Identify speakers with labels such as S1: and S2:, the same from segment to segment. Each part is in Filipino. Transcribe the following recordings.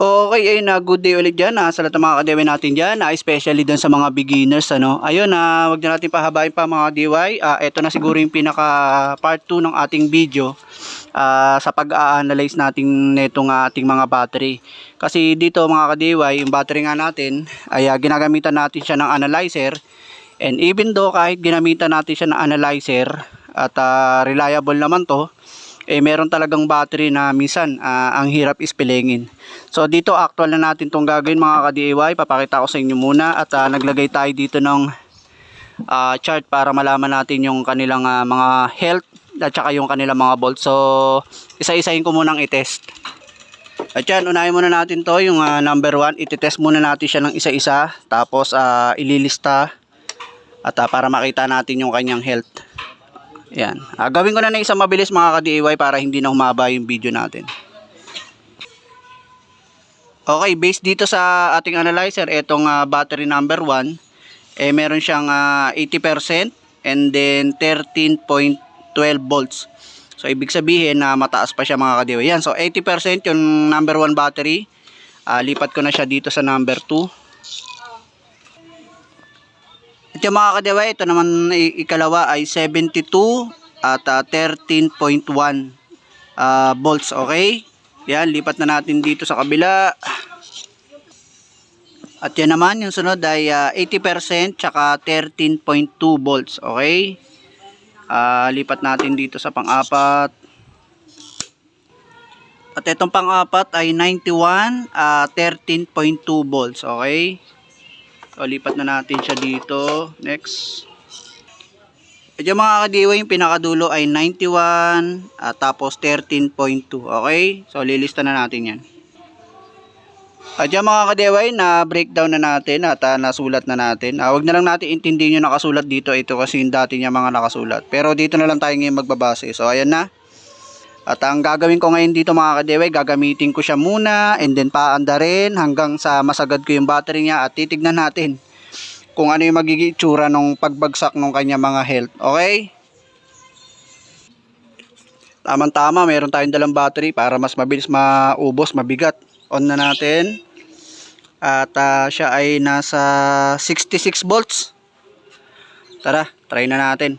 S1: Okay, ayun na, good day ulit dyan, ah, sa lahat ng mga kadewe natin dyan, ah, especially dun sa mga beginners, ano. Ayun, na wag na natin pahabain pa mga DIY, ah, ito na siguro yung pinaka part 2 ng ating video, ah, sa pag-a-analyze natin netong ating mga battery. Kasi dito mga ka-DIY, yung battery nga natin, ay ah, ginagamitan natin siya ng analyzer, and even though kahit ginamitan natin siya ng analyzer, at ah, reliable naman to, eh meron talagang battery na minsan ah, ang hirap ispilengin. So dito actual na natin tong gagawin mga ka-DIY. Papakita ko sa inyo muna at ah, naglagay tayo dito ng ah, chart para malaman natin yung kanilang ah, mga health at saka yung kanilang mga volts. So isa-isahin ko munang i-test. At yan, unahin muna natin to yung ah, number 1. Iti-test muna natin siya ng isa-isa. Tapos ah, ililista at ah, para makita natin yung kanyang health. Yan. Ah, gawin ko na ng isang mabilis mga ka-DIY para hindi na humaba yung video natin. Okay, based dito sa ating analyzer, itong ah, battery number 1, eh meron siyang ah, 80% and then 13.12 volts. So ibig sabihin na mataas pa siya mga ka-DIY. Yan, so 80% yung number 1 battery. Ah, lipat ko na siya dito sa number 2. At yung mga kadiwa, ito naman ikalawa ay 72 at ah, 13.1 ah, volts, okay? Yan, lipat na natin dito sa kabila. At yan naman, yung sunod ay ah, 80% tsaka 13.2 volts, okay? Ah, lipat natin dito sa pang-apat. At itong pang-apat ay 91 ah, 13.2 volts, okay? So, lipat na natin siya dito. Next. Yung mga kadiwa, yung pinakadulo ay 91 at tapos 13.2. Okay? So, lilista na natin yan. At yung mga kadiwa, na breakdown na natin at ah, nasulat na natin. Ah, wag na lang natin intindihin yung nakasulat dito. Ito kasi yung dati niya mga nakasulat. Pero dito na lang tayo ngayon magbabase. So, ayan na. At ang gagawin ko ngayon dito mga kadeway, gagamitin ko siya muna and then paanda rin hanggang sa masagad ko yung battery niya at titignan natin kung ano yung magiging itsura nung pagbagsak ng kanya mga health. Okay? Tamang-tama, meron tayong dalang battery para mas mabilis maubos, mabigat. On na natin. At ah, siya ay nasa 66 volts. Tara, try na natin.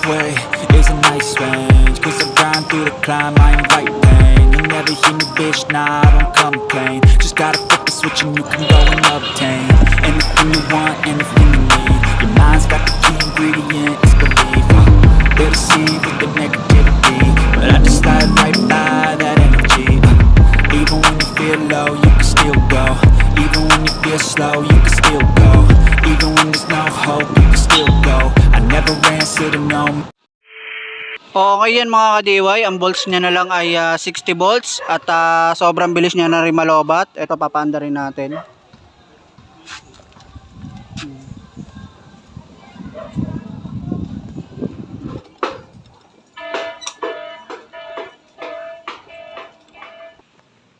S2: driveway is a nice range. Cause I grind through the climb, I invite pain. You never hear me, bitch, nah, I don't complain. Just gotta flip the switch and you can go and obtain Anything you want, anything you need. Your mind's got the key ingredient, it's belief. Uh, They're deceived with the negativity. But I just slide right by that energy. Uh, Even when you feel low, you can still go. Even when you feel slow, you can still go. Even when there's no hope, you can still go. I never answer to
S1: Okay yan mga ka-DIY, ang volts niya na lang ay ah, 60 volts at ah, sobrang bilis niya na rin malobat. Ito papanda rin natin.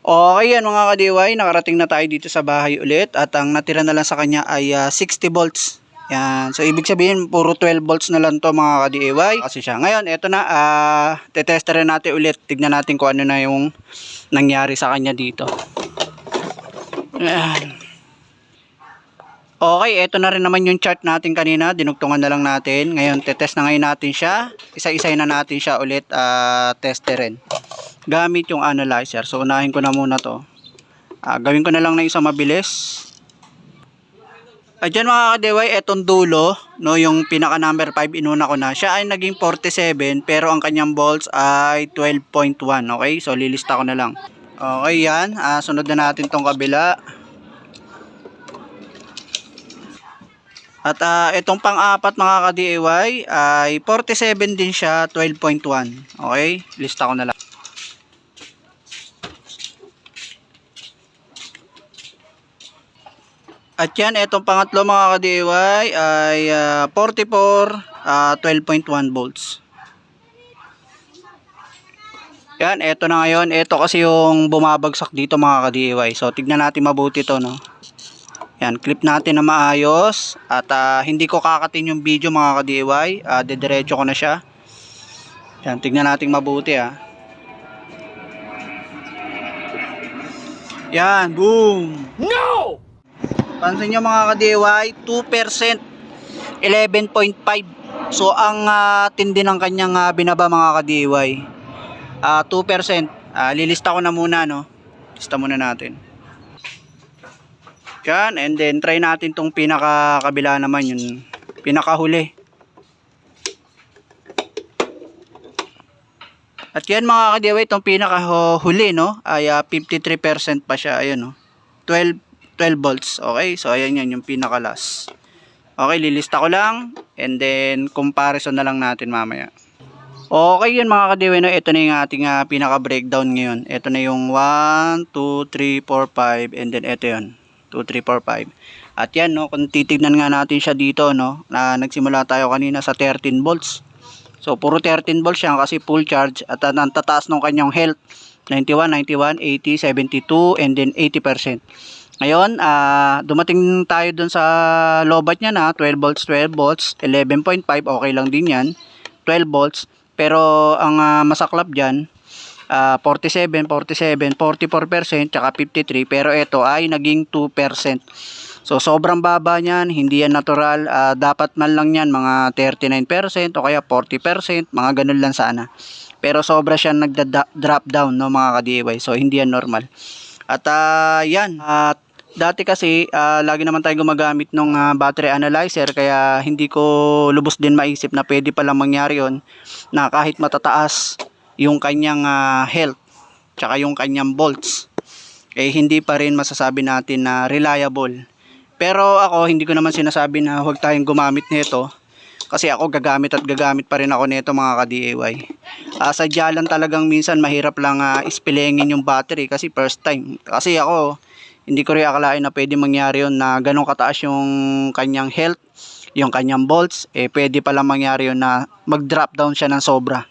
S1: Okay yan mga ka-DIY, nakarating na tayo dito sa bahay ulit at ang natira na lang sa kanya ay ah, 60 volts. Yan. So, ibig sabihin, puro 12 volts na lang to mga ka-DIY. Kasi siya. Ngayon, eto na. Uh, tetesterin natin ulit. Tignan natin kung ano na yung nangyari sa kanya dito. Yan. Okay, eto na rin naman yung chart natin kanina. Dinugtungan na lang natin. Ngayon, tetest na ngayon natin siya. Isa-isay na natin siya ulit uh, testerin. Gamit yung analyzer. So, unahin ko na muna to. Ah, gawin ko na lang na isang mabilis. At dyan mga kadeway, etong dulo, no, yung pinaka number 5, inuna ko na. Siya ay naging 47, pero ang kanyang volts ay 12.1, okay? So, lilista ko na lang. Okay, yan. Ah, sunod na natin tong kabila. At ah, itong pang-apat mga ka-DIY ay 47 din siya, 12.1. Okay, lista ko na lang. At yan, itong pangatlo mga ka-DIY ay ah, 44, ah, 12.1 volts. Yan, eto na ngayon. Ito kasi yung bumabagsak dito mga ka-DIY. So, tignan natin mabuti to, no? Yan, clip natin na maayos. At ah, hindi ko kakatin yung video mga ka-DIY. Uh, dediretso ko na siya. Yan, tignan natin mabuti, ah. Yan, boom!
S2: No!
S1: Pansin nyo mga ka-DIY, 2%, 11.5. So, ang ah, tindi ng kanyang ah, binaba mga ka-DIY. Ah, 2%. Ah, lilista ko na muna, no? Lista muna natin. Yan, and then try natin tong pinaka kabila naman, yung pinakahuli. At yan mga ka-DIY, itong pinakahuli, no? Ay ah, 53% pa siya, ayun, no? 12 12 volts. Okay, so ayan yan yung pinaka last. Okay, lilista ko lang and then comparison na lang natin mamaya. Okay yun mga kadiwi no, ito na yung ating ah, pinaka breakdown ngayon. Ito na yung 1, 2, 3, 4, 5 and then ito yun. 2, 3, 4, 5. At yan no, kung titignan nga natin siya dito no, na nagsimula tayo kanina sa 13 volts. So puro 13 volts siya kasi full charge at ang tataas ng kanyang health 91, 91, 80, 72 and then 80%. Ngayon, ah, dumating tayo dun sa lobat niya na 12 volts, 12 volts, 11.5, okay lang din yan. 12 volts. Pero ang ah, masaklap dyan, ah, 47, 47, 44%, tsaka 53. Pero ito ay naging 2%. So, sobrang baba niyan, hindi yan natural. Ah, dapat man lang yan mga 39% o kaya 40%, mga ganun lang sana. Pero sobra siya nagda-drop down no mga ka-DIY. So, hindi yan normal. At ah, yan, at dati kasi ah, lagi naman tayo gumagamit ng battery analyzer kaya hindi ko lubos din maisip na pwede palang mangyari yon na kahit matataas yung kanyang ah, health tsaka yung kanyang volts eh hindi pa rin masasabi natin na reliable. Pero ako hindi ko naman sinasabi na huwag tayong gumamit nito kasi ako gagamit at gagamit pa rin ako nito mga ka-DIY. Ah, sadya lang talagang minsan mahirap lang uh, ispilengin yung battery kasi first time. Kasi ako hindi ko rin akalain na pwede mangyari yun na ganun kataas yung kanyang health, yung kanyang volts, eh pwede pala mangyari yun na mag-drop down siya ng sobra.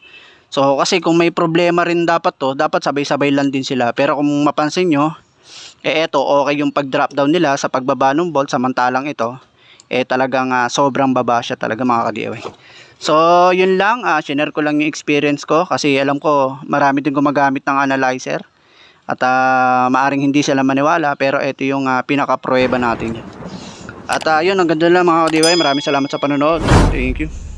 S1: So kasi kung may problema rin dapat to, dapat sabay-sabay lang din sila. Pero kung mapansin nyo, eh eto okay yung pag-drop down nila sa pagbaba ng volt samantalang ito, eh talagang ah, sobrang baba siya talaga mga ka-DIY. So yun lang, uh, share ko lang yung experience ko kasi alam ko marami din gumagamit ng analyzer. At uh, maaring hindi sila maniwala pero ito yung uh, pinaka-prueba natin. At uh, yun, ang ganda lang mga ka-DIY. Maraming salamat sa panonood. Thank you.